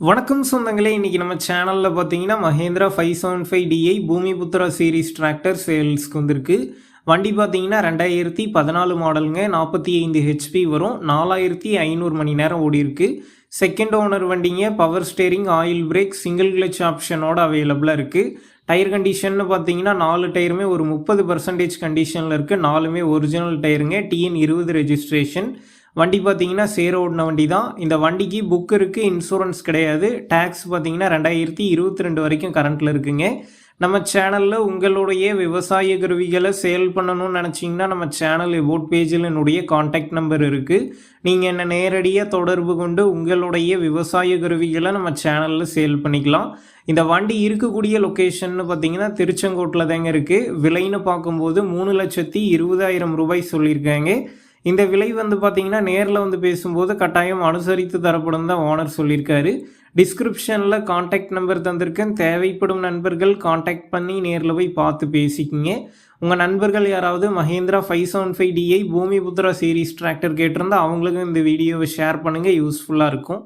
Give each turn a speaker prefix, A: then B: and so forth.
A: வணக்கம் சொந்தங்களே இன்றைக்கி நம்ம சேனலில் பார்த்தீங்கன்னா Mahindra five seven five DI Bhumiputra series tractor சேல்ஸ்க்கு வந்திருக்கு. வண்டி பார்த்தீங்கன்னா ரெண்டாயிரத்தி பதினாலு மாடலுங்க நாற்பத்தி ஐந்து ஹெச்பி வரும். நாலாயிரத்தி ஐநூறு மணி நேரம் ஓடி இருக்கு. செகண்ட் ஓனர் வண்டிங்க power steering oil brake single clutch ஆப்ஷனோட அவைலபிளாக இருக்குது டயர் கண்டிஷன்னு பார்த்தீங்கன்னா நாலு டயருமே ஒரு முப்பது பர்சன்டேஜ் கண்டிஷனில் இருக்குது நாலுமே ஒரிஜினல் டயருங்க டிஎன் இருபது ரெஜிஸ்ட்ரேஷன் வண்டி பார்த்தீங்கன்னா சேர ஓடின வண்டி தான் இந்த வண்டிக்கு புக் இருக்குது இன்சூரன்ஸ் கிடையாது. டேக்ஸ் பார்த்தீங்கன்னா ரெண்டாயிரத்தி இருபத்தி ரெண்டு வரைக்கும் கரண்ட்டில் இருக்குங்க. நம்ம சேனலில் உங்களுடைய விவசாய கருவிகளை சேல் பண்ணணும்னு நினச்சிங்கன்னா நம்ம சேனல் எபோட் பேஜில் என்னுடைய காண்டாக்ட் நம்பர் இருக்குது நீங்கள் என்னை நேரடியாக தொடர்பு கொண்டு உங்களுடைய விவசாய கருவிகளை நம்ம சேனலில் சேல் பண்ணிக்கலாம். இந்த வண்டி இருக்கக்கூடிய லொக்கேஷன்னு பார்த்தீங்கன்னா திருச்செங்கோட்டில் தாங்க இருக்குது விலைன்னு பார்க்கும்போது மூணு லட்சத்தி இருபதாயிரம் ரூபாய் சொல்லியிருக்காங்க. இந்த விலை வந்து பார்த்தீங்கன்னா நேரில் வந்து பேசும்போது கட்டாயம் அனுசரித்து தரப்படும் தான் ஓனர் சொல்லியிருக்காரு. டிஸ்கிரிப்ஷனில் காண்டாக்ட் நம்பர் தந்திருக்கேன். தேவைப்படும் நண்பர்கள் காண்டாக்ட் பண்ணி நேரில் போய் பார்த்து பேசிக்கிங்க. உங்கள் நண்பர்கள் யாராவது Mahindra five seven five DI Bhumiputra series tractor கேட்டிருந்தா அவங்களுக்கும் இந்த வீடியோவை ஷேர் பண்ணுங்கள் யூஸ்ஃபுல்லாக இருக்கும்.